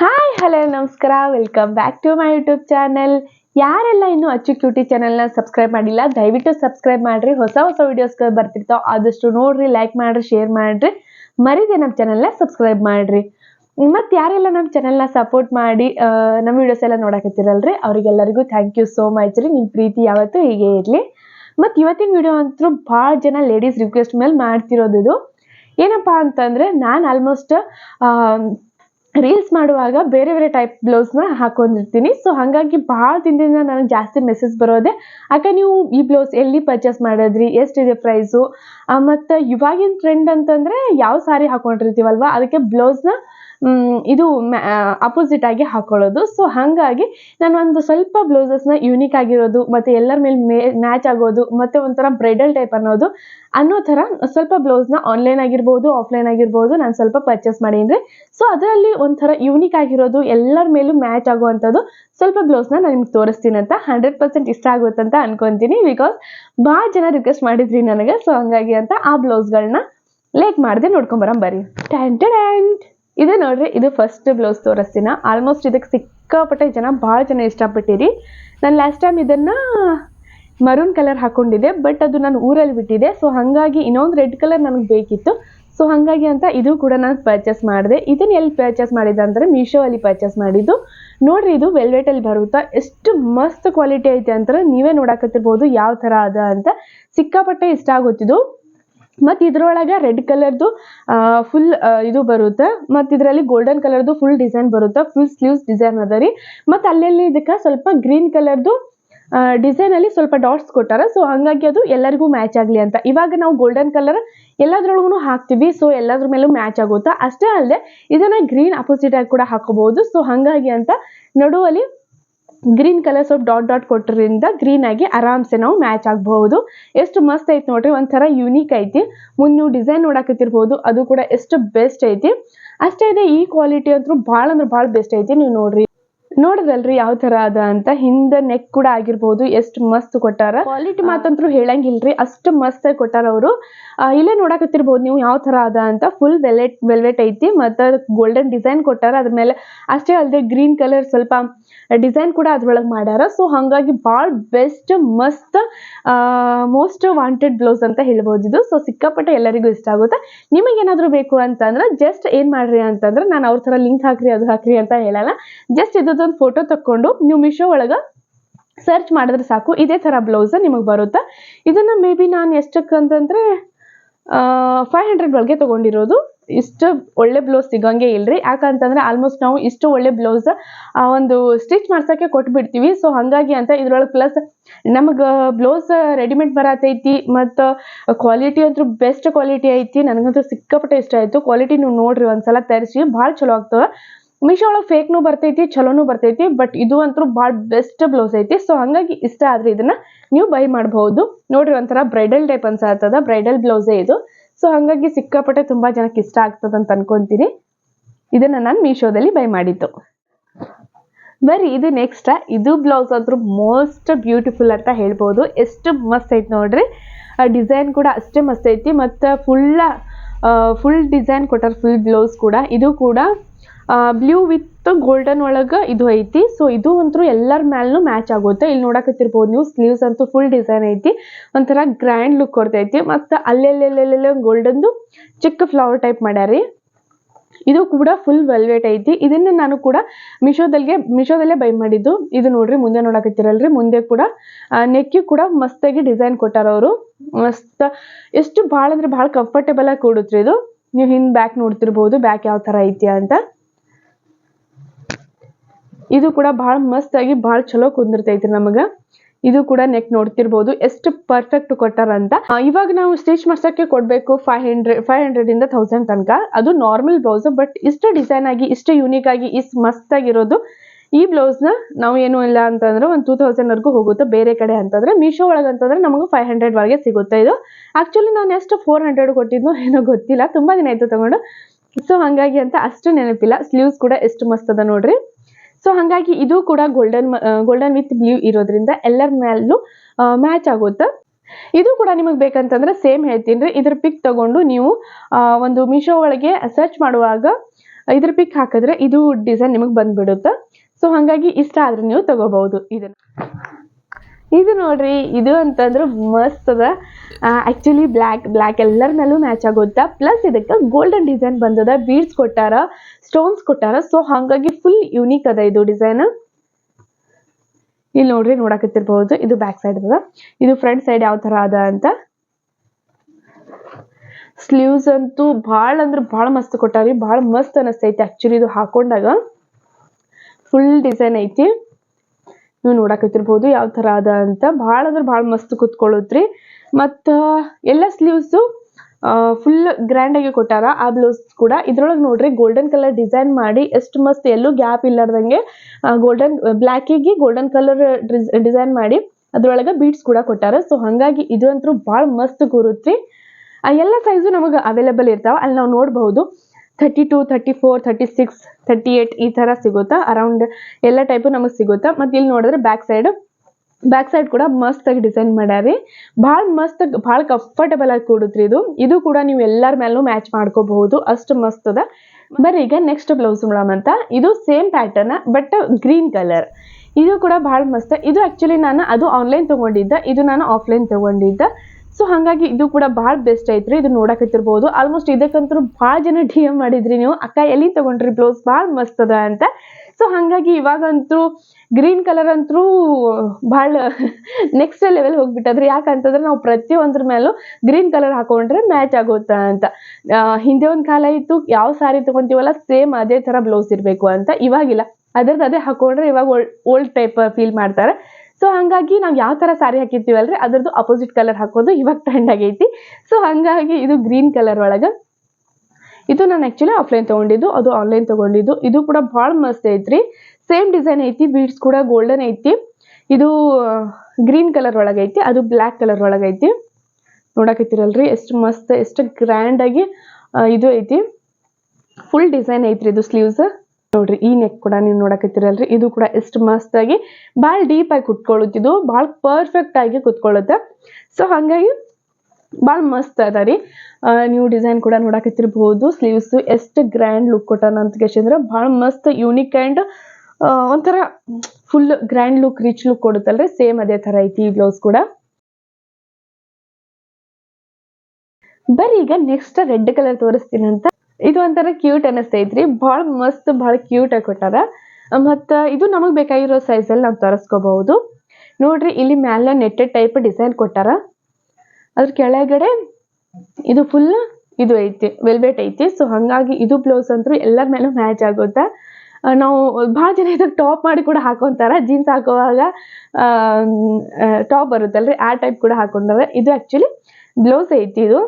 Hi hello ನಮಸ್ಕಾರ. Welcome back to my YouTube channel ಯಾರೆಲ್ಲ ಇನ್ನೂ ಅಚ್ಚು ಕ್ಯೂಟಿ ಚಾನೆಲ್ನ ಸಬ್ಸ್ಕ್ರೈಬ್ ಮಾಡಿಲ್ಲ, ದಯವಿಟ್ಟು ಸಬ್ಸ್ಕ್ರೈಬ್ ಮಾಡ್ರಿ. ಹೊಸ ಹೊಸ ವೀಡಿಯೋಸ್ಗಳು ಬರ್ತಿರ್ತಾವ, ಆದಷ್ಟು ನೋಡ್ರಿ ಲೈಕ್ ಮಾಡ್ರಿ ಶೇರ್ ಮಾಡ್ರಿ. ಮರಿದೆ ನಮ್ಮ ಚಾನೆಲ್ನ ಸಬ್ಸ್ಕ್ರೈಬ್ ಮಾಡ್ರಿ. ಮತ್ತು ಯಾರೆಲ್ಲ ನಮ್ಮ ಚಾನೆಲ್ನ ಸಪೋರ್ಟ್ ಮಾಡಿ ನಮ್ಮ ವಿಡಿಯೋಸ್ ಎಲ್ಲ ನೋಡಕತ್ತಿರಲ್ರಿ, ಅವರಿಗೆಲ್ಲರಿಗೂ ಥ್ಯಾಂಕ್ ಯು ಸೋ ಮಚ್ ರೀ. ನಿಮ್ಮ ಪ್ರೀತಿ ಯಾವತ್ತೂ ಹೀಗೆ ಇರಲಿ. ಮತ್ತು ಇವತ್ತಿನ ವಿಡಿಯೋ ಅಂತೂ ಭಾಳ ಜನ ಲೇಡೀಸ್ ರಿಕ್ವೆಸ್ಟ್ ಮೇಲೆ ಮಾಡ್ತಿರೋದು ಇದು. ಏನಪ್ಪ ಅಂತಂದರೆ ನಾನು ಆಲ್ಮೋಸ್ಟ್ ರೀಲ್ಸ್ ಮಾಡುವಾಗ ಬೇರೆ ಬೇರೆ ಟೈಪ್ ಬ್ಲೌಸ್ನ ಹಾಕೊಂಡಿರ್ತೀನಿ. ಸೊ ಹಾಗಾಗಿ ಭಾಳ ದಿನದಿಂದ ನನಗೆ ಜಾಸ್ತಿ ಮೆಸೇಜ್ ಬರೋದೆ ಯಾಕೆ ನೀವು ಈ ಬ್ಲೌಸ್ ಎಲ್ಲಿ ಪರ್ಚೇಸ್ ಮಾಡಿದ್ರಿ? ಎಷ್ಟಿದೆ ಪ್ರೈಸು ಮತ್ತು ಇವಾಗಿನ ಟ್ರೆಂಡ್ ಅಂತಂದರೆ, ಯಾವ ಸಾರಿ ಹಾಕೊಂಡಿರ್ತೀವಲ್ವ? ಅದಕ್ಕೆ ಬ್ಲೌಸ್ನ ಇದು ಅಪೋಸಿಟ್ ಆಗಿ ಹಾಕೊಳ್ಳೋದು. ಸೊ ಹಾಗಾಗಿ ನಾನು ಒಂದು ಸ್ವಲ್ಪ ಬ್ಲೌಸಸ್ನ ಯೂನಿಕ್ ಆಗಿರೋದು, ಮತ್ತು ಎಲ್ಲರ ಮೇಲೆ ಮ್ಯಾಚ್ ಆಗೋದು, ಮತ್ತು ಒಂಥರ ಬ್ರೈಡಲ್ ಟೈಪ್ ಅನ್ನೋದು ಅನ್ನೋ ಥರ ಸ್ವಲ್ಪ ಬ್ಲೌಸ್ನ ಆನ್ಲೈನ್ ಆಗಿರ್ಬೋದು ಆಫ್ಲೈನ್ ಆಗಿರ್ಬೋದು ನಾನು ಸ್ವಲ್ಪ ಪರ್ಚೇಸ್ ಮಾಡೀನಿ ಸೊ ಅದರಲ್ಲಿ ಒಂಥರ ಯೂನಿಕ್ ಆಗಿರೋದು, ಎಲ್ಲರ ಮೇಲೂ ಮ್ಯಾಚ್ ಆಗುವಂಥದ್ದು ಸ್ವಲ್ಪ ಬ್ಲೌಸ್ನ ನಾನು ನಿಮ್ಗೆ ತೋರಿಸ್ತೀನಿ ಅಂತ ಹಂಡ್ರೆಡ್ ಪರ್ಸೆಂಟ್ ಇಷ್ಟ ಆಗುತ್ತೆ ಅಂತ ಅನ್ಕೊತೀನಿ ಬಿಕಾಸ್ ಭಾಳ ಜನ ರಿಕ್ವೆಸ್ಟ್ ಮಾಡಿದ್ರಿ ನನಗೆ. ಸೊ ಹಂಗಾಗಿ ಅಂತ ಆ ಬ್ಲೌಸ್ಗಳನ್ನ ಲೇಟ್ ಬರೋಣ ನೋಡ್ಕೊಂಬರಂಬರಿ ಟ್ಯಾಂಟ್ ಟ್ಯಾಂಟ್ ಇದು ನೋಡ್ರಿ, ಇದು ಫಸ್ಟ್ ಬ್ಲೌಸ್ ತೋರಿಸ್ತೀನ. ಆಲ್ಮೋಸ್ಟ್ ಇದಕ್ಕೆ ಸಿಕ್ಕಾಪಟ್ಟೆ ಜನ, ಭಾಳ ಜನ ಇಷ್ಟಪಟ್ಟಿರಿ. ನಾನು ಲಾಸ್ಟ್ ಟೈಮ್ ಇದನ್ನು ಮರೂನ್ ಕಲರ್ ಹಾಕೊಂಡಿದ್ದೆ ಬಟ್ ಅದು ನಾನು ಊರಲ್ಲಿ ಬಿಟ್ಟಿದೆ ಸೊ ಹಾಗಾಗಿ ಇನ್ನೊಂದು ರೆಡ್ ಕಲರ್ ನನಗೆ ಬೇಕಿತ್ತು. ಸೊ ಹಾಗಾಗಿ ಅಂತ ಇದು ಕೂಡ ನಾನು ಪರ್ಚೇಸ್ ಮಾಡಿದೆ. ಇದನ್ನ ಎಲ್ಲಿ ಪರ್ಚೇಸ್ ಮಾಡಿದ್ದೆ ಅಂದರೆ ಮೀಶೋ ಅಲ್ಲಿ ಪರ್ಚೇಸ್ ಮಾಡಿದ್ದು. ನೋಡ್ರಿ, ಇದು ವೆಲ್ವೆಟಲ್ಲಿ ಬರುತ್ತಾ? ಎಷ್ಟು ಮಸ್ತ್ ಕ್ವಾಲಿಟಿ ಐತೆ ಅಂತಾರೆ ನೀವೇ ನೋಡಕತ್ತಿರ್ಬೋದು ಯಾವ ಥರ ಅದ ಅಂತ. ಸಿಕ್ಕಾಪಟ್ಟೆ ಇಷ್ಟ ಆಗುತ್ತಿದ್ದು. ಮತ್ತು ಇದ್ರೊಳಗೆ ರೆಡ್ ಕಲರ್ದು ಫುಲ್ ಇದು ಬರುತ್ತೆ. ಮತ್ತು ಇದರಲ್ಲಿ ಗೋಲ್ಡನ್ ಕಲರ್ದು ಫುಲ್ ಡಿಸೈನ್ ಬರುತ್ತೆ. ಫುಲ್ ಸ್ಲೀವ್ಸ್ ಡಿಸೈನ್ ಅದ ರೀ. ಮತ್ತು ಅಲ್ಲಲ್ಲಿ ಇದಕ್ಕೆ ಸ್ವಲ್ಪ ಗ್ರೀನ್ ಕಲರ್ದು ಡಿಸೈನಲ್ಲಿ ಸ್ವಲ್ಪ ಡಾಟ್ಸ್ ಕೊಟ್ಟಾರ. ಸೊ ಹಾಗಾಗಿ ಅದು ಎಲ್ಲರಿಗೂ ಮ್ಯಾಚ್ ಆಗಲಿ ಅಂತ. ಇವಾಗ ನಾವು ಗೋಲ್ಡನ್ ಕಲರ್ ಎಲ್ಲದ್ರೊಳಗೂ ಹಾಕ್ತೀವಿ. ಸೊ ಎಲ್ಲದ್ರ ಮೇಲೂ ಮ್ಯಾಚ್ ಆಗುತ್ತಾ? ಅಷ್ಟೇ ಅಲ್ಲದೆ, ಇದನ್ನ ಗ್ರೀನ್ ಅಪೋಸಿಟ್ ಆಗಿ ಕೂಡ ಹಾಕೋಬಹುದು. ಸೊ ಹಾಗಾಗಿ ಅಂತ ನಡುವಲ್ಲಿ ಗ್ರೀನ್ ಕಲರ್ ಸ್ವಲ್ಪ ಡಾಟ್ ಡಾಟ್ ಕೊಟ್ಟಿರೋದ್ರಿಂದ ಗ್ರೀನ್ ಆಗಿ ಆರಾಮ್ಸೆ ನಾವು ಮ್ಯಾಚ್ ಆಗಬಹುದು. ಎಷ್ಟು ಮಸ್ತ್ ಐತಿ ನೋಡ್ರಿ, ಒಂಥರ ಯುನೀಕ್ ಐತಿ. ಮುಂದೆ ನೀವು ಡಿಸೈನ್ ನೋಡಕತ್ತಿರ್ಬೋದು, ಅದು ಕೂಡ ಎಷ್ಟು ಬೆಸ್ಟ್ ಐತಿ. ಅಷ್ಟೇ ಇದೆ ಈ ಕ್ವಾಲಿಟಿ ಅಂತೂ ಭಾಳ ಅಂದ್ರೆ ಭಾಳ ಬೆಸ್ಟ್ ಐತಿ, ನೀವು ನೋಡ್ರಿ. ನೋಡಿದ್ರಲ್ರಿ ಯಾವ ತರ ಅದ ಅಂತ. ಹಿಂದ ನೆಕ್ ಕೂಡ ಆಗಿರ್ಬೋದು ಎಷ್ಟು ಮಸ್ತ್ ಕೊಟ್ಟಾರ. ಕ್ವಾಲಿಟಿ ಮಾತಂತ್ರು ಹೇಳಂಗಿಲ್ರಿ ಅಷ್ಟು ಮಸ್ತ್ ಕೊಟ್ಟಾರ ಅವರು. ಇಲ್ಲೇ ನೋಡಕತ್ತಿರ್ಬೋದು ನೀವು ಯಾವ ತರ ಅದ ಅಂತ. ಫುಲ್ ವೆಲ್ವೆಟ್ ವೆಲ್ವೆಟ್ ಐತಿ ಮತ್ತ ಗೋಲ್ಡನ್ ಡಿಸೈನ್ ಕೊಟ್ಟಾರ. ಅದ್ರ ಮೇಲೆ ಅಷ್ಟೇ ಅಲ್ಲದೆ ಗ್ರೀನ್ ಕಲರ್ ಸ್ವಲ್ಪ ಡಿಸೈನ್ ಕೂಡ ಅದ್ರೊಳಗೆ ಮಾಡ್ಯಾರ. ಸೊ ಹಾಗಾಗಿ ಭಾಳ ಬೆಸ್ಟ್ ಮಸ್ತ್ ಮೋಸ್ಟ್ ವಾಂಟೆಡ್ ಬ್ಲೌಸ್ ಅಂತ ಹೇಳ್ಬೋದು ಇದು. ಸೊ ಸಿಕ್ಕಾಪಟ್ಟೆ ಎಲ್ಲರಿಗೂ ಇಷ್ಟ ಆಗುತ್ತೆ. ನಿಮಗೇನಾದರೂ ಬೇಕು ಅಂತಂದ್ರೆ ಜಸ್ಟ್ ಏನು ಮಾಡ್ರಿ ಅಂತಂದ್ರೆ ನಾನು ಅವ್ರ ತರ ಲಿಂಕ್ ಹಾಕ್ರಿ ಅದು ಹಾಕ್ರಿ ಅಂತ ಹೇಳಲ್ಲ. ಜಸ್ಟ್ ಫೋಟೋ ತಕ್ಕೊಂಡು ನೀವು ಮಿಶೋ ಒಳಗೆ ಸರ್ಚ್ ಮಾಡಿದ್ರೆ ಸಾಕು. ಇದೇ ಥರ ಬ್ಲೌಸ್ ನಿಮಗೆ ಬರುತ್ತೆ. ಇದನ್ನು ಮೇ ಬಿ ನಾನು ಎಷ್ಟಕ್ಕೆ ಅಂತಂದ್ರೆ ಫೈವ್ ಹಂಡ್ರೆಡ್ ಒಳಗೆ ತೊಗೊಂಡಿರೋದು. ಇಷ್ಟು ಒಳ್ಳೆ ಬ್ಲೌಸ್ ಸಿಗೋಂಗೆ ಇಲ್ರಿ. ಯಾಕಂತಂದ್ರೆ ಆಲ್ಮೋಸ್ಟ್ ನಾವು ಇಷ್ಟು ಒಳ್ಳೆ ಬ್ಲೌಸ್ ಆ ಒಂದು ಸ್ಟಿಚ್ ಮಾಡ್ಸೋಕ್ಕೆ ಕೊಟ್ಬಿಡ್ತೀವಿ. ಸೊ ಹಾಗಾಗಿ ಅಂತ ಇದ್ರೊಳಗೆ ಪ್ಲಸ್ ನಮಗೆ ಬ್ಲೌಸ್ ರೆಡಿಮೇಡ್ ಬರತೈತಿ ಮತ್ತು ಕ್ವಾಲಿಟಿ ಅಂತೂ ಬೆಸ್ಟ್ ಕ್ವಾಲಿಟಿ ಐತಿ. ನನಗಂತೂ ಸಿಕ್ಕಾಪಟ್ಟೆ ಇಷ್ಟ ಆಯಿತು. ಕ್ವಾಲಿಟಿ ನೀವು ನೋಡ್ರಿ ಒಂದ್ಸಲ ತರಿಸಿ. ಭಾಳ ಚಲೋ ಆಗ್ತವೆ ಮೀಶೋ ಒಳಗೆ ಫೇಕ್ನು ಬರ್ತೈತಿ ಚಲೋನು ಬರ್ತೈತಿ ಬಟ್ ಇದು ಅಂತೂ ಭಾಳ ಬೆಸ್ಟ್ ಬ್ಲೌಸ್ ಐತಿ. ಸೊ ಹಾಗಾಗಿ ಇಷ್ಟ ಆದ್ರೆ ಇದನ್ನ ನೀವು ಬೈ ಮಾಡಬಹುದು. ನೋಡ್ರಿ ಒಂಥರ ಬ್ರೈಡಲ್ ಟೈಪ್ ಅನ್ಸತ್ತದ ಬ್ರೈಡಲ್ ಬ್ಲೌಸೇ ಇದು. ಸೊ ಹಾಗಾಗಿ ಸಿಕ್ಕಾಪಟ್ಟೆ ತುಂಬಾ ಜನಕ್ಕೆ ಇಷ್ಟ ಆಗ್ತದ ಅಂತ ಅನ್ಕೊಂತೀನಿ. ಇದನ್ನ ನಾನು ಮೀಶೋದಲ್ಲಿ ಬೈ ಮಾಡಿದ್ದು. ಬರ್ರಿ ಇದು ನೆಕ್ಸ್ಟ್ ಇದು ಬ್ಲೌಸ್ ಅಂತೂ ಮೋಸ್ಟ್ ಬ್ಯೂಟಿಫುಲ್ ಅಂತ ಹೇಳ್ಬೋದು ಎಷ್ಟು ಮಸ್ತ್ ಐತಿ ನೋಡ್ರಿ. ಡಿಸೈನ್ ಕೂಡ ಅಷ್ಟೇ ಮಸ್ತ್ ಐತಿ, ಮತ್ತು ಫುಲ್ಲ ಫುಲ್ ಡಿಸೈನ್ ಕೊಟ್ಟಾರ ಫುಲ್ ಬ್ಲೌಸ್ ಕೂಡ. ಇದು ಕೂಡ ಬ್ಲೂ ವಿತ್ ಗೋಲ್ಡನ್ ಒಳಗೆ ಇದು ಐತಿ. ಸೊ ಇದು ಅಂತೂ ಎಲ್ಲರ ಮ್ಯಾಲೂ ಮ್ಯಾಚ್ ಆಗುತ್ತೆ. ಇಲ್ಲಿ ನೋಡಕತ್ತಿರ್ಬೋದು ನೀವು ಸ್ಲೀವ್ಸ್ ಅಂತೂ ಫುಲ್ ಡಿಸೈನ್ ಐತಿ. ಒಂಥರ ಗ್ರ್ಯಾಂಡ್ ಲುಕ್ ಕೊಡ್ತೈತಿ. ಮತ್ತು ಅಲ್ಲೆಲ್ಲೆಲ್ಲೆಲ್ಲೆಲ್ಲ ಗೋಲ್ಡನ್ದು ಚಿಕ್ಕ ಫ್ಲವರ್ ಟೈಪ್ ಮಾಡ್ಯಾರಿ. ಇದು ಕೂಡ ಫುಲ್ ವೆಲ್ವೆಟ್ ಐತಿ. ಇದನ್ನ ನಾನು ಕೂಡ ಮಿಶೋದಲ್ಗೆ, ಮಿಶೋದಲ್ಲೇ ಬೈ ಮಾಡಿದ್ದು. ಇದು ನೋಡ್ರಿ ಮುಂದೆ ನೋಡಕತ್ತಿರಲ್ರಿ ಮುಂದೆ ಕೂಡ ನೆಕ್ಕಿ ಕೂಡ ಮಸ್ತಾಗಿ ಡಿಸೈನ್ ಕೊಟ್ಟಾರ ಅವರು. ಮಸ್ತ್, ಎಷ್ಟು ಭಾಳ ಅಂದ್ರೆ ಭಾಳ ಕಂಫರ್ಟೇಬಲ್ ಆಗಿ ಕೂಡುತ್ತೆ ಇದು. ನೀವು ಹಿಂದೆ ಬ್ಯಾಕ್ ನೋಡ್ತಿರ್ಬೋದು ಬ್ಯಾಕ್ ಯಾವ ತರ ಐತಿ ಅಂತ. ಇದು ಕೂಡ ಭಾಳ ಆಗಿ ಭಾಳ ಚಲೋ ಕುಂದಿರ್ತೈತಿ ನಮಗ. ಇದು ಕೂಡ ನೆಕ್ ನೋಡ್ತಿರ್ಬೋದು. ಎಷ್ಟು ಪರ್ಫೆಕ್ಟ್ ಕೊಟ್ಟಾರ ಅಂತ ಇವಾಗ ನಾವು ಸ್ಟಿಚ್ ಮಾಡ್ಸಕ್ಕೆ ಕೊಡ್ಬೇಕು ಫೈವ್ ಹಂಡ್ರೆಡ್ ಫೈವ್ ಹಂಡ್ರೆಡ್ ಇಂದ ತೌಸಂಡ್ ತನಕ. ಅದು ನಾರ್ಮಲ್ ಬ್ಲೌಸ್ ಬಟ್ ಇಷ್ಟು ಡಿಸೈನ್ ಆಗಿ, ಇಷ್ಟು ಯೂನಿಕ್ ಆಗಿ ಇಷ್ಟು ಮಸ್ತ್ ಆಗಿರೋದು. ಈ ಬ್ಲೌಸ್ನ ನಾವು ಏನು ಇಲ್ಲ ಅಂತಂದ್ರೆ ಒಂದು ಟೂ ತೌಸಂಡ್ವರೆಗೂ ಹೋಗುತ್ತೆ ಬೇರೆ ಕಡೆ ಅಂತಂದ್ರೆ. ಮೀಶೋ ಒಳಗೆ ಅಂತಂದ್ರೆ ನಮಗೆ ಫೈವ್ ಹಂಡ್ರೆಡ್ ಸಿಗುತ್ತೆ ಇದು. ಆಕ್ಚುಲಿ ನಾನು ಎಷ್ಟು ಫೋರ್ ಹಂಡ್ರೆಡ್ ಕೊಟ್ಟಿದ್ನೋ ಏನೋ ಗೊತ್ತಿಲ್ಲ. ತುಂಬಾ ದಿನ ಆಯ್ತು ತಗೊಂಡು. ಸೊ ಹಾಗಾಗಿ ಅಂತ ಅಷ್ಟು ನೆನಪಿಲ್ಲ. ಸ್ಲೀವ್ಸ್ ಕೂಡ ಎಷ್ಟು ಮಸ್ತ್ ಅದ ನೋಡ್ರಿ. ಸೊ ಹಾಗಾಗಿ ಇದು ಕೂಡ ಗೋಲ್ಡನ್ ಗೋಲ್ಡನ್ ವಿತ್ ಬ್ಲೂ ಇರೋದ್ರಿಂದ ಎಲ್ಲರ ಮೇಲೂ ಮ್ಯಾಚ್ ಆಗುತ್ತೆ. ಇದು ಕೂಡ ನಿಮಗೆ ಬೇಕಂತಂದ್ರೆ ಸೇಮ್ ಹೇಳ್ತೀನಿ ರೀ. ಇದ್ರ ಪಿಕ್ ತಗೊಂಡು ನೀವು ಒಂದು ಮೀಶೋ ಒಳಗೆ ಸರ್ಚ್ ಮಾಡುವಾಗ ಇದ್ರ ಪಿಕ್ ಹಾಕಿದ್ರೆ ಇದು ಡಿಸೈನ್ ನಿಮಗೆ ಬಂದ್ಬಿಡುತ್ತೆ. ಸೊ ಹಾಗಾಗಿ ಇಷ್ಟ ಆದ್ರೆ ನೀವು ತಗೋಬಹುದು ಇದನ್ನ. ಇದು ನೋಡ್ರಿ, ಇದು ಅಂತಂದ್ರೆ ಮಸ್ತ್ ಅದ. ಆಕ್ಚುಲಿ ಬ್ಲ್ಯಾಕ್ ಬ್ಲ್ಯಾಕ್ ಎಲ್ಲರ ಮ್ಯಾಚ್ ಆಗುತ್ತಾ? ಪ್ಲಸ್ ಇದಕ್ಕೆ ಗೋಲ್ಡನ್ ಡಿಸೈನ್ ಬಂದದ ಬೀಡ್ಸ್ ಕೊಟ್ಟಾರ ಸ್ಟೋನ್ಸ್ ಕೊಟ್ಟಾರ. ಸೊ ಹಾಗಾಗಿ ಫುಲ್ ಯುನೀಕ್ ಅದ ಇದು ಡಿಸೈನ್ ಇಲ್ಲಿ ನೋಡ್ರಿ ನೋಡಕತ್ತಿರ್ಬಹುದು ಇದು ಬ್ಯಾಕ್ ಸೈಡ್ ಅದ. ಇದು ಫ್ರಂಟ್ ಸೈಡ್ ಯಾವ ತರ ಅದ ಅಂತ. ಸ್ಲೀವ್ಸ್ ಅಂತೂ ಭಾಳ ಅಂದ್ರೆ ಭಾಳ ಮಸ್ತ್ ಕೊಟ್ಟಾರಿ, ಭಾಳ ಮಸ್ತ್ ಅನಸ್ತೈತಿ ಆಕ್ಚುಲಿ ಇದು ಹಾಕೊಂಡಾಗ. ಫುಲ್ ಡಿಸೈನ್ ಐತಿ. ನೀವು ನೋಡಕತ್ತಿರ್ಬೋದು ಯಾವ ತರ ಅದ ಅಂತ. ಭಾಳ ಅಂದ್ರೆ ಭಾಳ ಮಸ್ತ್ ಕುತ್ಕೊಳ್ಳುತ್ರಿ ಮತ್ತು ಎಲ್ಲ ಸ್ಲೀವ್ಸು ಫುಲ್ ಗ್ರ್ಯಾಂಡ್ ಆಗಿ ಕೊಟ್ಟಾರ. ಆ ಬ್ಲೌಸ್ ಕೂಡ. ಇದ್ರೊಳಗೆ ನೋಡ್ರಿ ಗೋಲ್ಡನ್ ಕಲರ್ ಡಿಸೈನ್ ಮಾಡಿ ಎಷ್ಟು ಮಸ್ತ್ ಎಲ್ಲೂ ಗ್ಯಾಪ್ ಇಲ್ಲಾರ್ದಂಗೆ ಗೋಲ್ಡನ್ ಬ್ಲ್ಯಾಕಿಗೆ ಗೋಲ್ಡನ್ ಕಲರ್ ಡಿಸೈನ್ ಮಾಡಿ ಅದ್ರೊಳಗೆ ಬೀಟ್ಸ್ ಕೂಡ ಕೊಟ್ಟಾರ. ಸೊ ಹಂಗಾಗಿ ಇದು ಅಂತೂ ಭಾಳ ಮಸ್ತ್ ಕೂರುತ್ರಿ. ಎಲ್ಲ ಸೈಜು ನಮಗೆ ಅವೈಲೇಬಲ್ ಇರ್ತಾವ. ಅಲ್ಲಿ ನಾವು ನೋಡಬಹುದು. Thirty two thirty four thirty six thirty eight ಈ ಥರ ಸಿಗುತ್ತಾ? ಅರೌಂಡ್ ಎಲ್ಲ ಟೈಪು ನಮಗೆ ಸಿಗುತ್ತಾ? ಮತ್ತು ಇಲ್ಲಿ ನೋಡಿದ್ರೆ ಬ್ಯಾಕ್ ಸೈಡ್ ಬ್ಯಾಕ್ ಸೈಡ್ ಕೂಡ ಮಸ್ತ್ ಆಗಿ ಡಿಸೈನ್ ಮಾಡ್ಯಾರಿ. ಭಾಳ ಮಸ್ತ್ ಭಾಳ ಕಂಫರ್ಟಬಲ್ ಆಗಿ ಕೂಡುತ್ರಿ ಇದು. ಇದು ಕೂಡ ನೀವು ಎಲ್ಲರ ಮೇಲೂ ಮ್ಯಾಚ್ ಮಾಡ್ಕೋಬಹುದು. ಅಷ್ಟು ಮಸ್ತ್ ಅದ. ಬರ್ರಿ ಈಗ ನೆಕ್ಸ್ಟ್ ಬ್ಲೌಸ್ ಅಂತ. ಇದು same pattern but green colour ಇದು ಕೂಡ ಭಾಳ ಮಸ್ತ್. ಇದು ಆ್ಯಕ್ಚುಲಿ ನಾನು ಅದು ಆನ್ಲೈನ್ ತೊಗೊಂಡಿದ್ದೆ. ಇದು ನಾನು ಆಫ್ಲೈನ್ ತಗೊಂಡಿದ್ದ. ಸೊ ಹಾಗಾಗಿ ಇದು ಕೂಡ ಭಾಳ ಬೆಸ್ಟ್ ಐತ್ರಿ ಇದು ನೋಡಕತ್ತಿರ್ಬೋದು ಆಲ್ಮೋಸ್ಟ್ ಇದಕ್ಕಂತೂ ಭಾಳ ಜನ ಡಿ ಎಂ ಮಾಡಿದ್ರಿ ನೀವು. ಅಕ್ಕ ಎಲ್ಲಿ ತಗೊಂಡ್ರಿ ಬ್ಲೌಸ್ ಭಾಳ ಮಸ್ತ್ ಅದ ಅಂತ. ಸೊ ಹಾಗಾಗಿ ಇವಾಗಂತೂ ಗ್ರೀನ್ ಕಲರ್ ಅಂತೂ ಭಾಳ ನೆಕ್ಸ್ಟ್ ಲೆವೆಲ್ ಹೋಗ್ಬಿಟ್ಟದ್ರಿ. ಯಾಕಂತಂದ್ರೆ ನಾವು ಪ್ರತಿಯೊಂದ್ರ ಮೇಲೂ ಗ್ರೀನ್ ಕಲರ್ ಹಾಕೊಂಡ್ರೆ ಮ್ಯಾಚ್ ಆಗುತ್ತ ಅಂತ. ಹಿಂದೆ ಒಂದು ಕಾಲ ಇತ್ತು, ಯಾವ ಸಾರಿ ತಗೊಂತೀವಲ್ಲ ಸೇಮ್ ಅದೇ ಥರ ಬ್ಲೌಸ್ ಇರಬೇಕು ಅಂತ. ಇವಾಗಿಲ್ಲ. ಅದರದ್ದು ಅದೇ ಹಾಕೊಂಡ್ರೆ ಇವಾಗ ಓಲ್ಡ್ ಟೈಪ್ ಫೀಲ್ ಮಾಡ್ತಾರೆ. ಸೊ ಹಂಗಾಗಿ ನಾವು ಯಾವ ಥರ ಸಾರಿ ಹಾಕಿರ್ತೀವಲ್ರಿ ಅದ್ರದ್ದು ಅಪೋಸಿಟ್ ಕಲರ್ ಹಾಕೋದು ಇವಾಗ ಟ್ರೆಂಡ್ ಆಗೈತಿ. ಸೊ ಹಂಗಾಗಿ ಇದು ಗ್ರೀನ್ ಕಲರ್ ಒಳಗೆ ಇದು ನಾನು ಆ್ಯಕ್ಚುಲಿ ಆಫ್ಲೈನ್ ತೊಗೊಂಡಿದ್ದು, ಅದು ಆನ್ಲೈನ್ ತೊಗೊಂಡಿದ್ದು. ಇದು ಕೂಡ ಭಾಳ ಮಸ್ತ್ ಐತ್ರಿ. ಸೇಮ್ ಡಿಸೈನ್ ಐತಿ ಬೀಡ್ಸ್ ಕೂಡ ಗೋಲ್ಡನ್ ಐತಿ. ಇದು ಗ್ರೀನ್ ಕಲರ್ ಒಳಗೈತಿ ಅದು ಬ್ಲ್ಯಾಕ್ ಕಲರ್ ಒಳಗೈತಿ ನೋಡಕತ್ತಿರಲ್ರಿ, ಎಷ್ಟು ಮಸ್ತ್, ಎಷ್ಟು ಗ್ರ್ಯಾಂಡ್ ಆಗಿ ಇದು ಐತಿ. ಫುಲ್ ಡಿಸೈನ್ ಐತ್ರಿ ಇದು ಸ್ಲೀವ್ಸ್ ನೋಡ್ರಿ, ಈ ನೆಕ್ ಕೂಡ ನೀವು ನೋಡಕತ್ತೀರಲ್ರಿ. ಇದು ಕೂಡ ಎಷ್ಟು ಮಸ್ತ್ ಆಗಿ ಭಾಳ ಡೀಪ್ ಆಗಿ ಕುತ್ಕೊಳ್ಳುತ್ತಿದ್ದು ಭಾಳ ಪರ್ಫೆಕ್ಟ್ ಆಗಿ ಕುತ್ಕೊಳ್ಳುತ್ತೆ. ಸೊ ಹಾಗಾಗಿ ಭಾಳ ಮಸ್ತ್ ಅದ ರೀ. ನೀವು ಡಿಸೈನ್ ಕೂಡ ನೋಡಕತ್ತಿರ್ಬಹುದು ಸ್ಲೀವ್ಸ್ ಎಷ್ಟು ಗ್ರ್ಯಾಂಡ್ ಲುಕ್ ಕೊಟ್ಟಾನ ಅಂತ ಕೇಳಿದ್ರೆ ಭಾಳ ಮಸ್ತ್ ಯೂನಿಕ್ ಆ್ಯಂಡ್ ಒಂಥರ full grand look rich look ಕೊಡುತ್ತಲ್ರಿ. Same ಅದೇ ಥರ ಐತಿ ಈ ಬ್ಲೌಸ್ ಕೂಡ. ಬರೀ ಈಗ ನೆಕ್ಸ್ಟ್ ರೆಡ್ ಕಲರ್ ತೋರಿಸ್ತೀನಿ ಅಂತ ಇದು ಒಂಥರ ಕ್ಯೂಟ್ ಅನಿಸ್ತೈತ್ರಿ. ಭಾಳ ಮಸ್ತ್, ಭಾಳ ಕ್ಯೂಟ್ ಆಗಿ ಕೊಟ್ಟಾರ. ಮತ್ತ ಇದು ನಮಗೆ ಬೇಕಾಗಿರೋ ಸೈಜಲ್ಲಿ ನಾವು ತರಿಸ್ಕೋಬಹುದು. ನೋಡ್ರಿ, ಇಲ್ಲಿ ಮ್ಯಾಲ ನೆಟ್ಟೆಡ್ ಟೈಪ್ ಡಿಸೈನ್ ಕೊಟ್ಟಾರ. ಅದ್ರ ಕೆಳಗಡೆ ಇದು ಫುಲ್ ಇದು ಐತಿ ವೆಲ್ವೆಟ್ ಐತಿ. ಸೊ ಹಂಗಾಗಿ ಇದು ಬ್ಲೌಸ್ ಅಂತೂ ಎಲ್ಲರ ಮೇಲೂ ಮ್ಯಾಚ್ ಆಗುತ್ತೆ. ನಾವು ಭಾಳ ಜನ ಇದಕ್ಕೆ ಟಾಪ್ ಮಾಡಿ ಕೂಡ ಹಾಕೊಂತಾರ. ಜೀನ್ಸ್ ಹಾಕುವಾಗ ಟಾಪ್ ಬರುತ್ತಲ್ರಿ, ಆ ಟೈಪ್ ಕೂಡ ಹಾಕೊಂಡಾರ ಇದು ಆಕ್ಚುಲಿ ಬ್ಲೌಸ್ ಐತಿ ಇದು.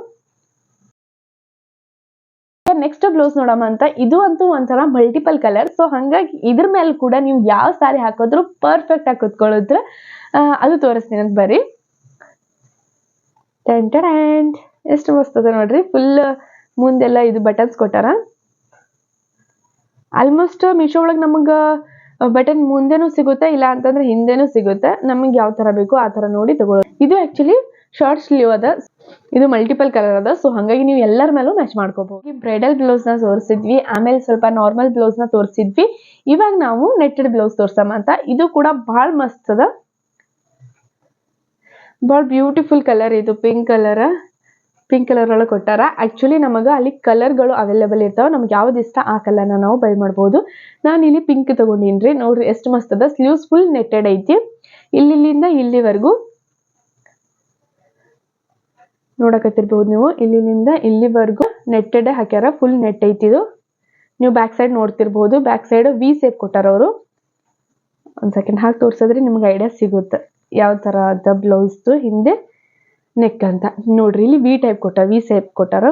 ನೆಕ್ಸ್ಟ್ ಬ್ಲೌಸ್ ನೋಡಮ್ಮ ಅಂತ, ಇದು ಅಂತೂ ಒಂಥರ ಮಲ್ಟಿಪಲ್ ಕಲರ್ ಸೊ ಹಂಗಾಗಿ ಇದ್ರ ಮೇಲೆ ಕೂಡ ನೀವು ಯಾವ ಸಾರಿ ಹಾಕಿದ್ರು ಪರ್ಫೆಕ್ಟ್ ಆಗಿ ಕುತ್ಕೊಳ್ಳೋದ್ರೆ ಅದು ತೋರಿಸ್ತೀನಿ ಅಂತ ಬರ್ರಿ. ಟೆಂಟ್ ಎಷ್ಟು ಮಸ್ತ್ ಅದ ನೋಡ್ರಿ. ಫುಲ್ ಮುಂದೆಲ್ಲ ಇದು ಬಟನ್ಸ್ ಕೊಟ್ಟಾರ. ಆಲ್ಮೋಸ್ಟ್ ಮೀಶೋ ಒಳಗೆ ನಮಗೆ ಬಟನ್ ಮುಂದೆನೂ ಸಿಗುತ್ತೆ ಇಲ್ಲ ಅಂತಂದ್ರೆ ಹಿಂದೆನೂ ಸಿಗುತ್ತೆ. ನಮಗೆ ಯಾವ ಥರ ಬೇಕು ಆ ಥರ ನೋಡಿ ತಗೊಳ್ಳೋದು. ಇದು ಆಕ್ಚುಲಿ ಶಾರ್ಟ್ ಸ್ಲೀವ್ ಅದ. ಇದು ಮಲ್ಟಿಪಲ್ ಕಲರ್ ಅದ. ಸೊ ಹಂಗಾಗಿ ನೀವು ಎಲ್ಲರ ಮೇಲೂ ಮ್ಯಾಚ್ ಮಾಡ್ಕೋಬಹುದು ಬ್ರೈಡಲ್ ಬ್ಲೌಸ್ನ ತೋರಿಸಿದ್ವಿ. ಆಮೇಲೆ ಸ್ವಲ್ಪ ನಾರ್ಮಲ್ ಬ್ಲೌಸ್ನ ತೋರಿಸಿದ್ವಿ. ಇವಾಗ ನಾವು ನೆಟ್ಟೆಡ್ ಬ್ಲೌಸ್ ತೋರ್ಸಮ್ಮ ಅಂತ. ಇದು ಕೂಡ ಬಹಳ ಮಸ್ತ್ ಅದ. ಬಹಳ ಬ್ಯೂಟಿಫುಲ್ ಕಲರ್ ಇದು. ಪಿಂಕ್ ಕಲರ್ ಪಿಂಕ್ ಕಲರ್ ಒಳಗೆ ಕೊಟ್ಟಾರ. ಆಕ್ಚುಲಿ ನಮಗೆ ಅಲ್ಲಿ ಕಲರ್ಗಳು ಅವೈಲೇಬಲ್ ಇರ್ತಾವೆ. ನಮ್ಗೆ ಯಾವ್ದು ಇಷ್ಟ ಆ ಕಲರ್ನ ನಾವು ಬೈ ಮಾಡ್ಬೋದು. ನಾನು ಇಲ್ಲಿ ಪಿಂಕ್ ತಗೊಂಡಿನ್ರಿ. ನೋಡ್ರಿ, ಎಷ್ಟು ಮಸ್ತ್ ಅದ. ಸ್ಲೀವ್ಸ್ ಫುಲ್ ನೆಟ್ಟೆಡ್ ಐತಿ. ಇಲ್ಲಿಂದ ಇಲ್ಲಿವರೆಗೂ ನೋಡಕತ್ತಿರ್ಬೋದು ನೀವು. ಇಲ್ಲಿಂದ ಇಲ್ಲಿವರೆಗೂ ನೆಟ್ಟೆಡೆ ಹಾಕ್ಯಾರ ಫುಲ್ ನೆಟ್ ಐತಿ ಇದು. ನೀವು ಬ್ಯಾಕ್ ಸೈಡ್ ನೋಡ್ತಿರ್ಬೋದು. ಬ್ಯಾಕ್ ಸೈಡ್ ವಿ ಸೇಪ್ ಕೊಟ್ಟಾರ ಅವರು. ಒಂದು ಸೆಕೆಂಡ್ ಹಾಕಿ ತೋರಿಸಿದ್ರೆ ನಿಮ್ಗೆ ಐಡಿಯಾ ಸಿಗುತ್ತೆ. ಯಾವ ಥರ ಅದ ಬ್ಲೌಸ್ದು ಹಿಂದೆ ನೆಕ್ ಅಂತ. ನೋಡ್ರಿ, ಇಲ್ಲಿ ವಿ ಟೈಪ್ ಕೊಟ್ಟಾರ ವಿ ಸೇಪ್ ಕೊಟ್ಟಾರ.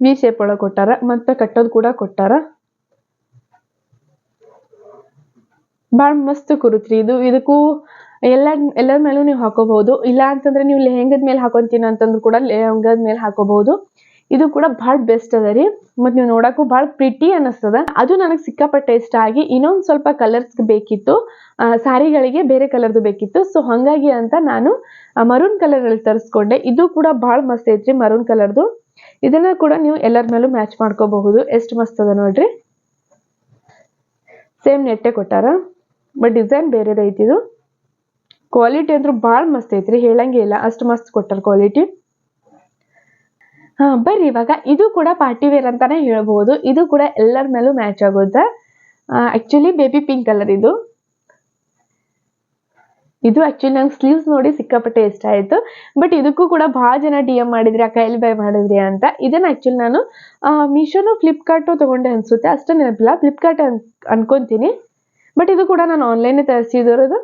ವಿ ಶೇಪ್ ಒಳಗೆ ಕೊಟ್ಟಾರ, ಮತ್ತು ಕಟ್ಟೋದು ಕೂಡ ಕೊಟ್ಟಾರ. ಭಾಳ ಮಸ್ತ್ ಕುರುತ್ರಿ. ಇದು, ಇದಕ್ಕೂ ಎಲ್ಲ, ಎಲ್ಲರ ಮೇಲೂ ನೀವು ಹಾಕೋಬಹುದು. ಇಲ್ಲ ಅಂತಂದ್ರೆ ನೀವು ಲೆಹೆಂಗದ ಮೇಲೆ ಹಾಕೊಂತೀನಿ ಅಂತಂದ್ರು ಕೂಡ ಲೆಹೆಂಗದ ಮೇಲೆ ಹಾಕೋಬಹುದು. ಇದು ಕೂಡ ಭಾಳ ಬೆಸ್ಟ್ ಅದ ರೀ. ಮತ್ತು ನೀವು ನೋಡಕ್ಕೂ ಭಾಳ ಪ್ರಿಟಿ ಅನ್ನಿಸ್ತದ ಅದು ನನಗೆ ಸಿಕ್ಕಾಪಟ್ಟೆ ಇಷ್ಟ ಆಗಿ ಇನ್ನೊಂದು ಸ್ವಲ್ಪ ಕಲರ್ಸ್ ಬೇಕಿತ್ತು. ಸಾರಿಗಳಿಗೆ ಬೇರೆ ಕಲರ್ದು ಬೇಕಿತ್ತು. ಸೊ ಹಾಗಾಗಿ ಅಂತ ನಾನು ಮರೂನ್ ಕಲರಲ್ಲಿ ತರಿಸ್ಕೊಂಡೆ. ಇದು ಕೂಡ ಭಾಳ ಮಸ್ತ್ ಐತ್ರಿ ಮರೂನ್ ಕಲರ್ದು ಇದನ್ನ ಕೂಡ ನೀವು ಎಲ್ಲರ ಮೇಲೂ ಮ್ಯಾಚ್ ಮಾಡ್ಕೋಬಹುದು. ಎಷ್ಟು ಮಸ್ತ್ ಅದ ನೋಡ್ರಿ. ಸೇಮ್ ನೆಟ್ಟೆ ಕೊಟ್ಟಾರ? ಬಟ್ ಡಿಸೈನ್ ಬೇರೆದು ಐತಿ ಇದು. ಕ್ವಾಲಿಟಿ ಅಂದ್ರೆ ಭಾಳ ಮಸ್ತ್ ಐತ್ರಿ, ಹೇಳಂಗೆ ಇಲ್ಲ, ಅಷ್ಟು ಮಸ್ತ್ ಕೊಟ್ಟಾರ ಕ್ವಾಲಿಟಿ ಹಾ, ಬರ್ರಿ ಇವಾಗ. ಇದು ಕೂಡ ಪಾರ್ಟಿ ವೇರ್ ಅಂತಾನೆ ಹೇಳ್ಬೋದು. ಇದು ಕೂಡ ಎಲ್ಲರ ಮೇಲೂ ಮ್ಯಾಚ್ ಆಗುತ್ತೆ ಆಕ್ಚುಲಿ ಬೇಬಿ ಪಿಂಕ್ ಕಲರ್ ಇದು. ಇದು ಆಕ್ಚುಲಿ ನಂಗೆ ಸ್ಲೀವ್ಸ್ ನೋಡಿ ಸಿಕ್ಕಾಪಟ್ಟೆ ಇಷ್ಟ ಆಯ್ತು. ಬಟ್ ಇದಕ್ಕೂ ಕೂಡ ಭಾಳ ಜನ ಡಿ ಎಂ ಮಾಡಿದ್ರಿ, ಅಕ್ಕ ಎಲ್ಲಿ ಬೈ ಮಾಡಿದ್ರಿ ಅಂತ. ಇದನ್ನು ಆ್ಯಕ್ಚುಲಿ ನಾನು ಮೀಶೋನು ಫ್ಲಿಪ್ಕಾರ್ಟು ತಗೊಂಡೆ ಅನ್ಸುತ್ತೆ. ಅಷ್ಟೇ ನೆನಪಿಲ್ಲ. ಫ್ಲಿಪ್ಕಾರ್ಟ್ ಅನ್ ಅನ್ಕೊಂತೀನಿ. ಬಟ್ ಇದು ಕೂಡ ನಾನು ಆನ್ಲೈನ್ ತರಿಸಿದಿರೋದು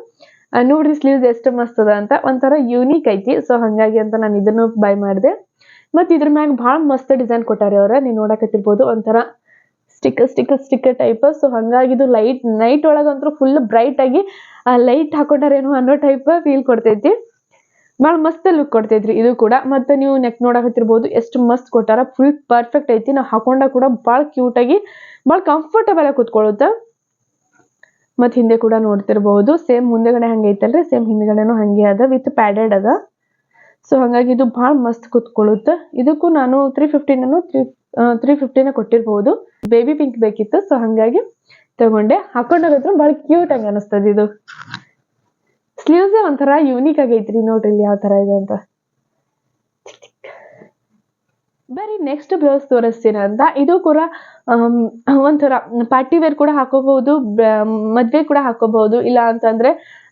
ನೋಡ್ರಿ ಸ್ಲೀವ್ಸ್ ಎಷ್ಟು ಮಸ್ತ್ ಅದ ಅಂತ ಒಂಥರ ಯೂನಿಕ್ ಐತಿ. ಸೊ ಹಂಗಾಗಿ ಅಂತ ನಾನು ಇದನ್ನು ಬೈ ಮಾಡಿದೆ. ಮತ್ತು ಇದ್ರ ಮ್ಯಾಗ ಭಾಳ ಮಸ್ತ್ ಡಿಸೈನ್ ಕೊಟ್ಟಾರೆ ಅವ್ರ. ನೀವು ನೋಡಕತ್ತಿರ್ಬೋದು ಒಂಥರ sticker sticker sticker type so ಹಂಗಾಗಿ ಇದು ಲೈಟ್ ನೈಟ್ ಒಳಗಂತೂ ಫುಲ್ ಬ್ರೈಟ್ ಆಗಿ ಲೈಟ್ ಹಾಕೊಂಡಾರೇನು ಅನ್ನೋ ಟೈಪ್ ಫೀಲ್ ಕೊಡ್ತೈತಿ. ಭಾಳ ಮಸ್ತ್ ಲುಕ್ ಕೊಡ್ತೈತ್ರಿ ಇದು ಕೂಡ. ಮತ್ತೆ ನೀವು ನೆಕ್ ನೋಡಕತ್ತಿರ್ಬೋದು ಎಷ್ಟು ಮಸ್ತ್ ಕೊಟ್ಟಾರ. ಫುಲ್ ಪರ್ಫೆಕ್ಟ್ ಐತಿ. ನಾವು ಹಾಕೊಂಡಾಗ ಕೂಡ ಭಾಳ ಕ್ಯೂಟ್ ಆಗಿ, ಭಾಳ ಕಂಫರ್ಟಬಲ್ ಆಗಿ ಕೂತ್ಕೊಳ್ಳುತ್ತೆ. ಮತ್ತು ಹಿಂದೆ ಕೂಡ ನೋಡ್ತಿರ್ಬೋದು. ಸೇಮ್ ಮುಂದೆಗಡೆ ಹಂಗೆ ಐತಲ್ರಿ ಸೇಮ್ ಹಿಂದ್ಗಡೆನೂ ಹಂಗೆ ಅದ ವಿತ್ ಪ್ಯಾಡೆಡ್ ಅದ. ಸೊ ಹಾಗಾಗಿ ಇದು ಭಾಳ ಮಸ್ತ್ ಕುತ್ಕೊಳ್ಳುತ್ತೆ. ಇದಕ್ಕೂ ನಾನು ತ್ರೀ ಫಿಫ್ಟಿನೂ ತ್ರೀ ತ್ರೀ ಫಿಫ್ಟಿನ ಕೊಟ್ಟಿರ್ಬೋದು. ಬೇಬಿ ಪಿಂಕ್ ಬೇಕಿತ್ತು ಸೊ ಹಾಗಾಗಿ ತಗೊಂಡೆ. ಹಾಕೊಂಡಾಗತ್ರ ಭಾಳ ಕ್ಯೂಟ್ ಆಗಿ ಅನಿಸ್ತದೆ ಇದು. ಸ್ಲೀವ್ಸ್ ಒಂಥರ ಯೂನಿಕ್ ಆಗೈತ್ರಿ ನೋಡ್ರಿ ಇಲ್ಲಿ ಯಾವ ತರ ಇದೆ ಅಂತ. ಬರೀ ನೆಕ್ಸ್ಟ್ ಬ್ಲೌಸ್ ತೋರಿಸ್ತೀನಿ ಅಂತ? ಇದು ಕೂಡ ಒಂಥರ ಪಾರ್ಟಿ ವೇರ್ ಕೂಡ ಹಾಕೋಬಹುದು ಮದ್ವೆ ಕೂಡ ಹಾಕೋಬಹುದು, ಇಲ್ಲ ಅಂತಂದ್ರೆ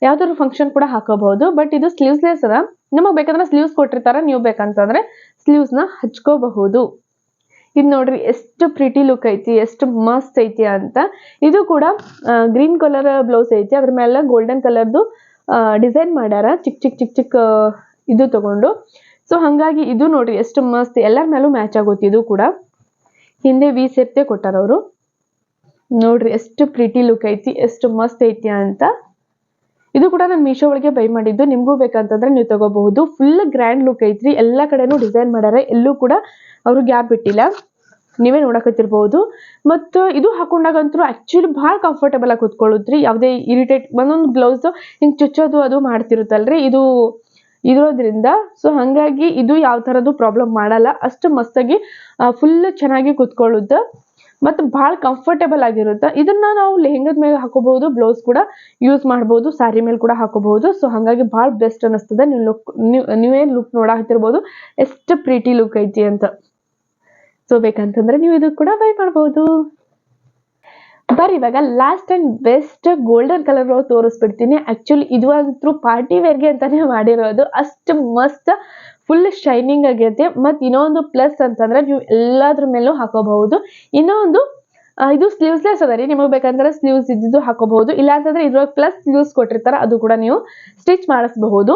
ಯಾವ್ದಾದ್ರು ಫಂಕ್ಷನ್ ಕೂಡ ಹಾಕೋಬಹುದು ಬಟ್ ಇದು ಸ್ಲೀವ್ಸ್ಲೆಸ್ ಅದ ನಮಗ್ ಬೇಕಂದ್ರೆ ಸ್ಲೀವ್ಸ್ ಕೊಟ್ಟಿರ್ತಾರ, ನೀವು ಬೇಕಂತಂದ್ರೆ ಸ್ಲೀವ್ಸ್ನ ಹಚ್ಕೋಬಹುದು. ಇದು ನೋಡ್ರಿ, ಎಷ್ಟು ಪ್ರಿಟಿ ಲುಕ್ ಐತಿ, ಎಷ್ಟು ಮಸ್ತ್ ಐತಿ ಅಂತ. ಇದು ಕೂಡ ಗ್ರೀನ್ ಕಲರ್ ಬ್ಲೌಸ್ ಐತಿ, ಅದ್ರ ಮೇಲೆ ಗೋಲ್ಡನ್ ಕಲರ್ದು ಡಿಸೈನ್ ಮಾಡ್ಯಾರ, ಚಿಕ್ ಚಿಕ್ ಚಿಕ್ ಚಿಕ್ ಇದು ತಗೊಂಡು. ಸೊ ಹಂಗಾಗಿ ಇದು ನೋಡ್ರಿ ಎಷ್ಟು ಮಸ್ತ್ ಎಲ್ಲರ ಮೇಲೂ ಮ್ಯಾಚ್ ಆಗುತ್ತೆ ಇದು ಕೂಡ. ಹಿಂದೆ ವಿ ಸೆಟ್ಟೆ ಕೊಟ್ಟಾರ ಅವರು. ನೋಡ್ರಿ ಎಷ್ಟು ಪ್ರೀಟಿ ಲುಕ್ ಐತಿ, ಎಷ್ಟು ಮಸ್ತ್ ಐತಿ ಅಂತ. ಇದು ಕೂಡ ನಾನು ಮೀಶೋ ಒಳಗೆ ಬೈ ಮಾಡಿದ್ದು. ನಿಮಗೂ ಬೇಕಂತಂದ್ರೆ ನೀವು ತಗೋಬಹುದು. ಫುಲ್ ಗ್ರ್ಯಾಂಡ್ ಲುಕ್ ಐತ್ರಿ. ಎಲ್ಲ ಕಡೆನೂ ಡಿಸೈನ್ ಮಾಡ್ಯಾರ ಎಲ್ಲೂ ಕೂಡ ಅವರು ಗ್ಯಾಪ್ ಬಿಟ್ಟಿಲ್ಲ. ನೀವೇ ನೋಡಕತ್ತಿರ್ಬಹುದು ಮತ್ತು ಇದು ಹಾಕೊಂಡಾಗಂತೂ ಆಕ್ಚುಲಿ ಭಾಳ ಕಂಫರ್ಟಬಲ್ ಆಗಿ ಕೂತ್ಕೊಳ್ಳುತ್ರಿ. ಯಾವುದೇ ಇರಿಟೇಟ್ ಒಂದೊಂದು ಬ್ಲೌಸ್ ಹಿಂಗೆ ಚುಚ್ಚೋದು ಅದು ಮಾಡ್ತಿರುತ್ತಲ್ರಿ. ಇದು ಇರೋದ್ರಿಂದ ಸೊ ಹಾಗಾಗಿ ಇದು ಯಾವ ಥರದ್ದು ಪ್ರಾಬ್ಲಮ್ ಮಾಡಲ್ಲ. ಅಷ್ಟು ಮಸ್ತಾಗಿ ಫುಲ್ ಚೆನ್ನಾಗಿ ಕುತ್ಕೊಳ್ಳುತ್ತೆ. ಮತ್ತು ಭಾಳ ಕಂಫರ್ಟೇಬಲ್ ಆಗಿರುತ್ತೆ. ಇದನ್ನ ನಾವು ಲೆಹಂಗದ ಮೇಲೆ ಹಾಕೋಬಹುದು ಬ್ಲೌಸ್ ಕೂಡ ಯೂಸ್ ಮಾಡ್ಬೋದು ಸ್ಯಾರಿ ಮೇಲೆ ಕೂಡ ಹಾಕೋಬಹುದು. ಸೊ ಹಾಗಾಗಿ ಭಾಳ ಬೆಸ್ಟ್ ಅನ್ನಿಸ್ತದೆ. ನೀವು ಲುಕ್ ನೀವು ಲುಕ್ ನೋಡಾಕ್ತಿರ್ಬೋದು ಎಷ್ಟು ಪ್ರೀಟಿ ಲುಕ್ ಐತಿ ಅಂತ. ಸೊ ಬೇಕಂತಂದ್ರೆ ನೀವು ಇದು ಕೂಡ ಬೈ ಮಾಡ್ಬೋದು. ಬರ್ರಿ ಇವಾಗ last and best golden colour ತೋರಿಸ್ಬಿಡ್ತೀನಿ. Actually ಇದು ಅಂತೂ ಪಾರ್ಟಿ ವೇರ್ಗೆ ಅಂತಾನೆ ಮಾಡಿರೋದು. ಅಷ್ಟು ಮಸ್ತ್ ಫುಲ್ ಶೈನಿಂಗ್ ಆಗಿರುತ್ತೆ. ಮತ್ತೆ ಇನ್ನೊಂದು ಪ್ಲಸ್ ಅಂತಂದ್ರೆ ನೀವು ಎಲ್ಲಾದ್ರ ಮೇಲೂ ಹಾಕೋಬಹುದು. ಇನ್ನೊಂದು ಇದು ಸ್ಲೀವ್ಸ್ಲೆಸ್ ಅದ ರೀ. ನಿಮಗೆ ಬೇಕಂದ್ರೆ ಸ್ಲೀವ್ಸ್ ಇದ್ದಿದ್ದು ಹಾಕೋಬಹುದು. ಇಲ್ಲ ಅಂತಂದ್ರೆ ಇದ್ರೊಳಗೆ ಪ್ಲಸ್ ಸ್ಲೀವ್ಸ್ ಕೊಟ್ಟಿರ್ತಾರೆ, ಅದು ಕೂಡ ನೀವು ಸ್ಟಿಚ್ ಮಾಡಿಸ್ಬಹುದು.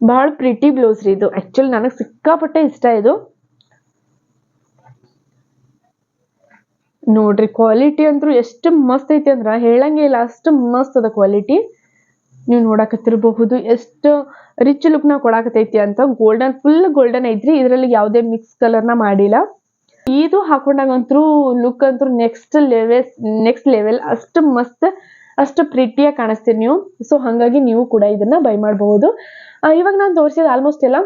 ಬಹಳ ಪ್ರಿಟಿ ಬ್ಲೌಸ್ ರೀ ಇದು. ಆಕ್ಚುಲಿ ನನಗೆ ಸಿಕ್ಕಾಪಟ್ಟೆ ಇಷ್ಟ ಇದು. ನೋಡ್ರಿ ಕ್ವಾಲಿಟಿ ಅಂತೂ ಎಷ್ಟು ಮಸ್ತ್ ಐತಿ ಅಂದ್ರ ಹೇಳಂಗೆ ಇಲ್ಲ, ಅಷ್ಟು ಮಸ್ತ್ ಅದ ಕ್ವಾಲಿಟಿ ನೀವು ನೋಡಕತ್ತಿರಬಹುದು ಎಷ್ಟು ರಿಚ್ ಲುಕ್ನ ಕೊಡಾಕತೈತಿ ಅಂತ. ಗೋಲ್ಡನ್ ಫುಲ್ ಗೋಲ್ಡನ್ ಐತ್ರಿ. ಇದರಲ್ಲಿ ಯಾವುದೇ ಮಿಕ್ಸ್ ಕಲರ್ನ ಮಾಡಿಲ್ಲ. ಇದು ಹಾಕೊಂಡಾಗಂತೂ ಲುಕ್ ಅಂತೂ ನೆಕ್ಸ್ಟ್ ಲೆವೆಲ್ ನೆಕ್ಸ್ಟ್ ಲೆವೆಲ್ ಅಷ್ಟು ಮಸ್ತ್, ಅಷ್ಟು ಪ್ರೀತಿಯಾಗಿ ಕಾಣಿಸ್ತೀರಿ ನೀವು. ಸೊ ಹಾಗಾಗಿ ನೀವು ಕೂಡ ಇದನ್ನ ಬೈ ಮಾಡಬಹುದು. ಇವಾಗ ನಾನು ತೋರಿಸಿದ ಆಲ್ಮೋಸ್ಟ್ ಎಲ್ಲ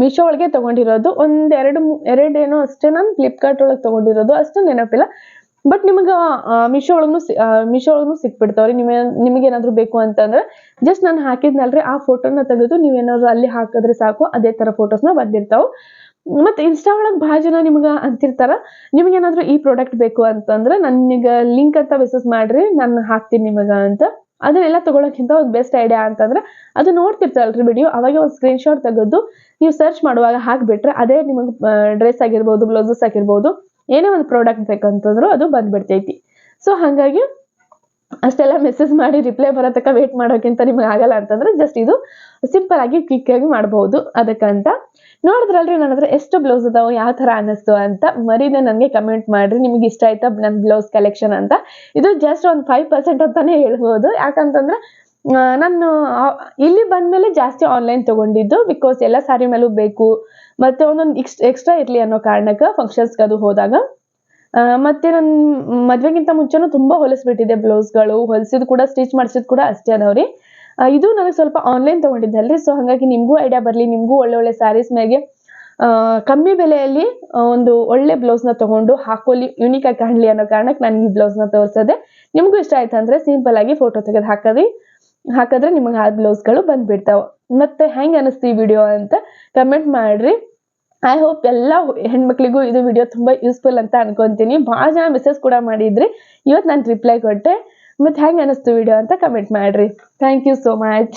ಮೀಶೋ ಒಳಗೆ ತಗೊಂಡಿರೋದು ಒಂದ್ ಎರಡು ಎರಡೇನೋ ಅಷ್ಟೇ, ನಾನು ಫ್ಲಿಪ್ಕಾರ್ಟ್ ಒಳಗೆ ತಗೊಂಡಿರೋದು, ಅಷ್ಟು ನೆನಪಿಲ್ಲ. ಬಟ್ ನಿಮಗೆ ಮೀಶೋ ಒಳಗೂ ಮೀಶೋ ಒಳಗೂ ಸಿಕ್ಬಿಡ್ತಾವ್ರಿ. ನಿಮಗೆ ನಿಮಗೆ ಏನಾದ್ರು ಬೇಕು ಅಂತಂದ್ರೆ ಜಸ್ಟ್ ನಾನು ಹಾಕಿದ್ನಲ್ರಿ, ಆ ಫೋಟೋನ ತೆಗೆದು ನೀವೇನಾದ್ರು ಅಲ್ಲಿ ಹಾಕಿದ್ರೆ ಸಾಕು, ಅದೇ ತರ ಫೋಟೋಸ್ನ ಬಂದಿರ್ತಾವ. ಮತ್ತೆ ಇನ್ಸ್ಟಾ ಒಳಗೆ ಭಾಳ ಜನ ನಿಮ್ಗೆ ಅಂತಿರ್ತಾರ, ನಿಮ್ಗೆ ಏನಾದ್ರು ಈ ಪ್ರಾಡಕ್ಟ್ ಬೇಕು ಅಂತಂದ್ರೆ ನನಗೆ ಲಿಂಕ್ ಅಂತ ಮೆಸೇಜ್ ಮಾಡಿರಿ, ನಾನು ಹಾಕ್ತೀನಿ ನಿಮಗೆ ಅಂತ. ಅದನ್ನೆಲ್ಲ ತಗೊಳಕ್ಕಿಂತ ಒಂದು ಬೆಸ್ಟ್ ಐಡಿಯಾ ಅಂತಂದ್ರೆ ಅದು ನೋಡ್ತಿರ್ತಾರಲ್ರಿ ವಿಡಿಯೋ ಅವಾಗ ಒಂದು ಸ್ಕ್ರೀನ್ ಶಾಟ್ ತೆಗೆದು ನೀವು ಸರ್ಚ್ ಮಾಡುವಾಗ ಹಾಕಿಬಿಟ್ರೆ ಅದೇ ನಿಮಗೆ ಡ್ರೆಸ್ ಆಗಿರ್ಬೋದು ಬ್ಲೌಸಸ್ ಆಗಿರ್ಬೋದು, ಏನೇ ಒಂದು ಪ್ರಾಡಕ್ಟ್ ಬೇಕಂತಂದ್ರು ಅದು ಬಂದ್ಬಿಡ್ತೈತಿ. ಸೊ ಹಾಗಾಗಿ ಅಷ್ಟೆಲ್ಲ ಮೆಸೇಜ್ ಮಾಡಿ ರಿಪ್ಲೈ ಬರೋ ತನಕ ವೇಟ್ ಮಾಡೋಕ್ಕಿಂತ ನಿಮ್ಗೆ ಆಗಲ್ಲ ಅಂತಂದ್ರೆ ಜಸ್ಟ್ ಇದು ಸಿಂಪಲ್ ಆಗಿ ಕ್ವಿಕ್ ಆಗಿ ಮಾಡಬಹುದು ಅದಕ್ಕಂತ ನೋಡಿದ್ರಲ್ರಿ ನನ್ನ ಹತ್ರ ಎಷ್ಟು ಬ್ಲೌಸ್ ಅದಾವ, ಯಾವ ತರ ಅನ್ನಿಸ್ತು ಅಂತ ಮರೀದೆ ನನಗೆ ಕಮೆಂಟ್ ಮಾಡ್ರಿ. ನಿಮ್ಗೆ ಇಷ್ಟ ಆಯ್ತಾ ನನ್ನ ಬ್ಲೌಸ್ ಕಲೆಕ್ಷನ್ ಅಂತ? ಇದು ಜಸ್ಟ್ ಒಂದು ಫೈವ್ ಪರ್ಸೆಂಟ್ ಅಂತಾನೆ ಹೇಳ್ಬೋದು. ಯಾಕಂತಂದ್ರೆ ನಾನು ಇಲ್ಲಿ ಬಂದ್ಮೇಲೆ ಜಾಸ್ತಿ ಆನ್ಲೈನ್ ತಗೊಂಡಿದ್ದು ಬಿಕಾಸ್ ಎಲ್ಲ ಸ್ಯಾರಿ ಮೇಲೂ ಬೇಕು. ಮತ್ತೆ ಒಂದೊಂದು ಎಕ್ಸ್ ಎಕ್ಸ್ಟ್ರಾ ಇರಲಿ ಅನ್ನೋ ಕಾರಣಕ್ಕೆ ಫಂಕ್ಷನ್ಸ್ಗೆ ಅದು ಹೋದಾಗ ಮತ್ತೆ ನನ್ನ ಮದ್ವೆಗಿಂತ ಮುಂಚೆನೂ ತುಂಬಾ ಹೊಲಿಸ್ಬಿಟ್ಟಿದ್ದೆ ಬ್ಲೌಸ್ಗಳು. ಹೊಲಿಸಿದ್ ಕೂಡ ಸ್ಟಿಚ್ ಮಾಡಿಸಿದ್ ಕೂಡ ಅಷ್ಟೇ ಅದಾವ್ರಿ. ಇದು ನನಗೆ ಸ್ವಲ್ಪ ಆನ್ಲೈನ್ ತೊಗೊಂಡಿದ್ದಲ್ರಿ. ಸೊ ಹಾಗಾಗಿ ನಿಮಗೂ ಐಡಿಯಾ ಬರಲಿ. ನಿಮಗೂ ಒಳ್ಳೆ ಒಳ್ಳೆ ಸ್ಯಾರೀಸ್ ಆ, ಕಮ್ಮಿ ಬೆಲೆಯಲ್ಲಿ ಒಂದು ಒಳ್ಳೆ ಬ್ಲೌಸ್ನ ತಗೊಂಡು ಹಾಕೋಲಿ ಯುನಿಕ್ ಆಗಿ ಕಾಣಲಿ ಅನ್ನೋ ಕಾರಣಕ್ಕೆ ನಾನು ಈ ಬ್ಲೌಸ್ನ ತೋರಿಸೋದೆ. ನಿಮಗೂ ಇಷ್ಟ ಆಯ್ತು ಅಂದ್ರೆ ಸಿಂಪಲ್ ಆಗಿ ಫೋಟೋ ತೆಗೆದು ಹಾಕದ್ರಿ. ಹಾಕಿದ್ರೆ ನಿಮಗೆ ಆ ಬ್ಲೌಸ್ಗಳು ಬಂದ್ಬಿಡ್ತಾವ. ಮತ್ತೆ ಹೆಂಗೆ ಅನಿಸ್ತು ಈ ವಿಡಿಯೋ ಅಂತ ಕಮೆಂಟ್ ಮಾಡಿರಿ. ಐ ಹೋಪ್ ಎಲ್ಲ ಹೆಣ್ಮಕ್ಳಿಗೂ ಇದು ವಿಡಿಯೋ ತುಂಬಾ ಯೂಸ್ಫುಲ್ ಅಂತ ಅನ್ಕೊಂತೀನಿ. ಭಾಳ ಜನ ಮೆಸೇಜ್ ಕೂಡ ಮಾಡಿದ್ರಿ. ಇವತ್ತು ನಾನು ರಿಪ್ಲೈ ಕೊಟ್ಟೆ. ಮತ್ತು ಹೆಂಗೆ ಅನಿಸ್ತು ವಿಡಿಯೋ ಅಂತ ಕಮೆಂಟ್ ಮಾಡ್ರಿ. Thank you so much